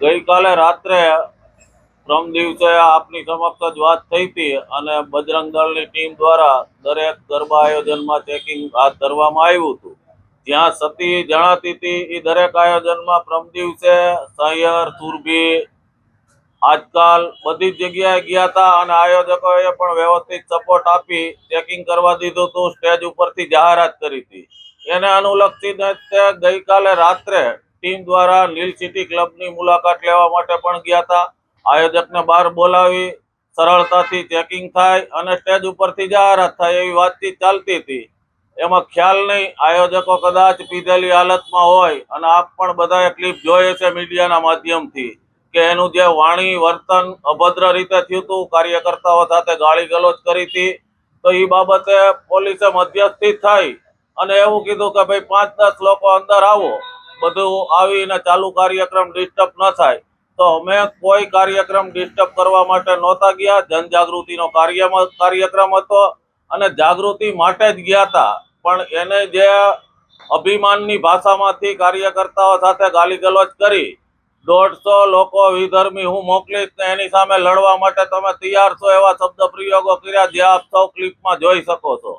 ગઈકાલે રાત્રે પ્રમ દિવસે આપની સમક્ષ જ વાત થઈ હતી અને બજરંગ દળની ટીમ દ્વારા દરેક ગરબા આયોજનમાં ચેકિંગ હાથ ધરવામાં આવ્યું હતું. જ્યાં સતી જણાતી હતી એ દરેક આયોજનમાં પ્રમ દિવસે સહિયર, સુરભી, આજકાલ બધી જ જગ્યાએ ગયા હતા અને આયોજકોએ પણ વ્યવસ્થિત સપોર્ટ આપી ચેકિંગ કરવા દીધું હતું સ્ટેજ ઉપરથી જાહેરાત કરી હતી. એને અનુલક્ષીને ગઈકાલે રાત્રે ટીમ દ્વારા નીલ સિટી ક્લબની મુલાકાત લેવા માટે પણ ગયા હતા. આયોજકને બહાર બોલાવી સરળતાથી ચેકિંગ થાય અને સ્ટેજ ઉપરથી જાહેરાત થાય એવી વાતચીત ચાલતી હતી. એમાં ખ્યાલ નહીં, આયોજકો કદાચ પીધેલી હાલતમાં હોય અને આપ પણ બધાએ ક્લિપ જોઈએ છે મીડિયાના માધ્યમથી કે એનું જે વાણી, વર્તન અભદ્ર રીતે થયું હતું, કાર્યકર્તાઓ સાથે ગાળી ગલોચ કરી હતી, તો એ બાબતે પોલીસે મધ્યસ્થી થઈ અને એવું કીધું કે, ભાઈ, પાંચ દસ લોકો અંદર આવો. બધું આવીને ચાલુ કાર્યક્રમ ડિસ્ટર્બ ન થાય. તો અમે કોઈ કાર્યક્રમ ડિસ્ટર્બ કરવા માટે નહોતા ગયા. જનજાગૃતિનો કાર્યક્રમ હતો અને જાગૃતિ માટે જ ગયા હતા. પણ એને જે અભિમાનની ભાષામાંથી કાર્યકર્તાઓ સાથે ગાલીગલોચ કરી, દોઢસો લોકો વિધર્મી હું મોકલીશ ને એની સામે લડવા માટે તમે તૈયાર છો એવા શબ્દ પ્રયોગો કર્યા. જે આપ સૌ ક્લિપમાં જોઈ શકો છો.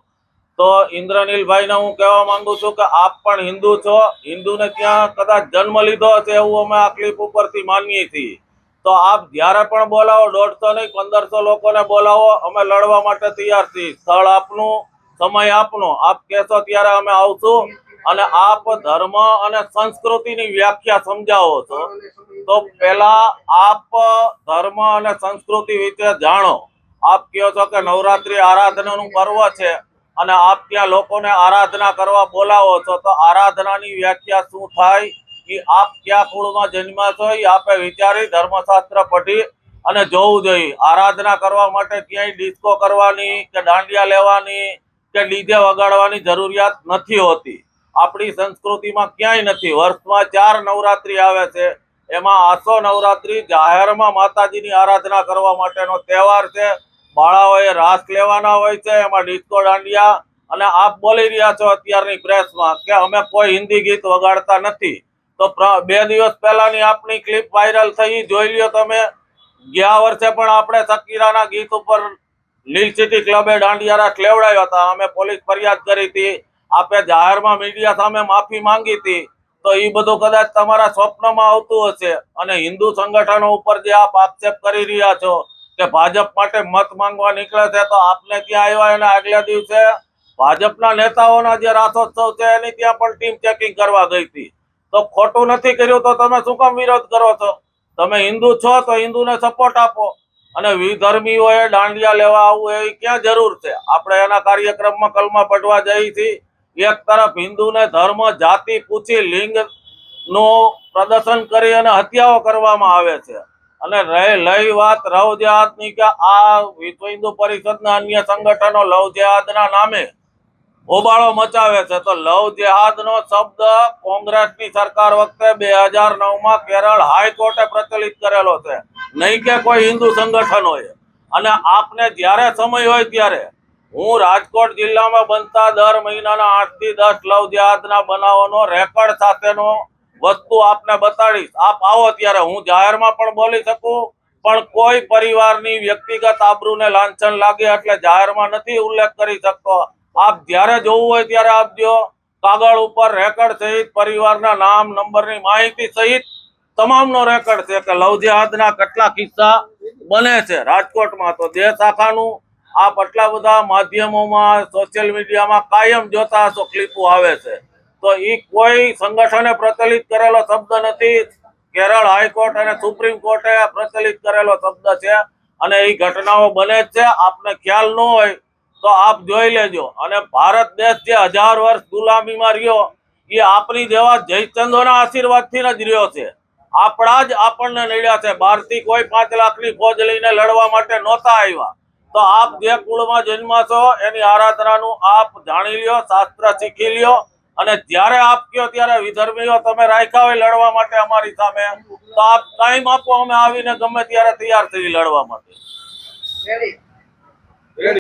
તો ઇન્દ્રનીલભાઈને હું કહેવા માંગુ છું કે આપ પણ હિન્દુ છો. હિન્દુને ત્યાં કદાચ જન્મ લીધો હશે એવું અમે આ ક્લિપ ઉપરથી માનીએ છીએ. તો આપ જ્યારે પણ બોલાવો, દોઢસો નહીં, પંદરસો લોકોને બોલાવો, અમે લડવા માટે તૈયાર છીએ. સ્થળ આપનું, સમય આપનો. આપ કહેશો ત્યારે અમે આવશું અને આપ ધર્મ અને સંસ્કૃતિની વ્યાખ્યા સમજાવો છો. તો પેલા આપ ધર્મ અને સંસ્કૃતિ વિશે જાણો. આપ કહો છો કે નવરાત્રી આરાધનાનું પર્વ છે. અને આપ ત્યાં લોકોને આરાધના કરવા બોલાવો છો, તો આરાધનાની વ્યાખ્યા શું થાય? એ આપ ક્યાં કુળમાં જન્મ્યા છો? એ આપે વિચારી ધર્મશાસ્ત્ર પઢી અને જોવું જોઈએ. આરાધના કરવા માટે ક્યાંય ડિસ્કો કરવાની કે દાંડિયા લેવાની કે ડીજે વગાડવાની જરૂરિયાત નથી હોતી. આપણી સંસ્કૃતિમાં ક્યાંય નથી. વર્ષમાં ચાર નવરાત્રી આવે છે. એમાં આસો નવરાત્રી જાહેરમાં માતાજીની આરાધના કરવા માટેનો તહેવાર છે. બાળાઓએ રાસ લેવાના હોય છે, એમાં ડિસ્કો દાંડિયા અને આપ બોલી રહ્યા છો અત્યારની પ્રેસમાં કે અમે કોઈ હિન્દી ગીત વગાડતા નથી. તો બે દિવસ પહેલાની આપની ક્લિપ વાયરલ થઈ, જોઈ લ્યો તમે. ગયા વર્ષે પણ આપણે સકીરાના ગીત ઉપર લીલ સિટી ક્લબે દાંડિયારા રાસ હતા. અમે પોલીસ ફરિયાદ કરી હતી. આપે જાહેરમાં મીડિયા સામે માફી માંગી હતી. તો એ બધું કદાચ તમારા સ્વપ્નમાં આવતું હશે. અને હિન્દુ સંગઠનો ઉપર જે આપ આક્ષેપ કરી રહ્યા છો કે ભાજપ માટે મત માંગવા નીકળે છે તો આપને ત્યાં આવ્યા એના આગલા દિવસે? ભાજપના નેતાઓના જે રાથોત્સવ છે એની ત્યાં પણ ટીમ ચેકિંગ કરવા ગઈ હતી. તો ખોટું નથી કર્યું તો તમે શું કામ વિરોધ કરો છો? તમે હિન્દુ છો તો હિન્દુને સપોર્ટ આપો. અને વિધર્મીઓએ દાંડિયા લેવા આવવું એવી ક્યાં જરૂર છે? આપણે એના કાર્યક્રમમાં કલમા પડવા જઈ હતી એક તરફ હિન્દુને ધર્મ, જાતિ પૂછી લિંગનું પ્રદર્શન કરી અને હત્યાઓ કરવામાં આવે છે. અને રહી વાત લવ જેહાદની કે આ વિશ્વ હિન્દુ પરિષદના અન્ય સંગઠનો લવ જેહાદના નામે હોબાળો મચાવે છે. તો લવ જેહાદનો શબ્દ કોંગ્રેસની સરકાર વખતે બે હજાર નવમાં કેરળ હાઈકોર્ટે પ્રચલિત કરેલો છે. નહીં કે કોઈ હિન્દુ સંગઠનોએ. અને આપને જ્યારે સમય હોય ત્યારે હું રાજકોટ જિલ્લામાં બનતા દર મહિનાના આઠથી દસ લવ જેહાદના બનાવોનો રેકોર્ડ સાથેનો વસ્તુ આપને બતાડીશ. આપ આવો ત્યારે હું જાહેરમાં પણ બોલી શકું, પણ કોઈ પરિવારની વ્યક્તિગત આબરૂને લાંછન લાગે એટલે જાહેરમાં નથી ઉલ્લેખ કરી શકતો. આપ જ્યારે જોવું હોય ત્યારે આપજો કાગળ ઉપર રેકર્ડ સહિત પરિવારના નામ, નંબરની માહિતી સહિત તમામનો રેકોર્ડ છે કે લવ જેહાદના કેટલા કિસ્સા બને છે રાજકોટમાં. તો જે શાખાનું આપ આટલા બધા માધ્યમોમાં, સોશિયલ મીડિયામાં કાયમ જોતા હશો, ક્લિપો આવે છે. તો એ કોઈ સંગઠને પ્રચલિત કરેલો શબ્દ નથી. કેરળ હાઈકોર્ટ અને સુપ્રીમ કોર્ટે પ્રચલિત કરેલો શબ્દ છે અને એ ઘટનાઓ બને છે. આપને ખ્યાલ ન હોય તો આપ જોઈ લેજો. અને ભારત દેશ જે હજાર વર્ષ ગુલામીમાં રહ્યો એ આપણી જેવા જયચંદોના આશીર્વાદથી જ રહ્યો છે. આપણા જ આપણને નડ્યા છે. બહારથી કોઈ પાંચ લાખની ફોજ લઈને લડવા માટે નહોતા આવ્યા. તો આપ જે કુળમાં જન્મા છો એની આરાધનાનું આપ જાણી લ્યો, શાસ્ત્ર શીખી લ્યો. અને જ્યારે આપ કયો ત્યારે વિધર્મીઓ તમે રાખ્યા હોય લડવા માટે અમારી સામે, તો આપ ટાઈમ આપો, અમે આવીને ગમે ત્યારે તૈયાર થઈ લડવા માટે.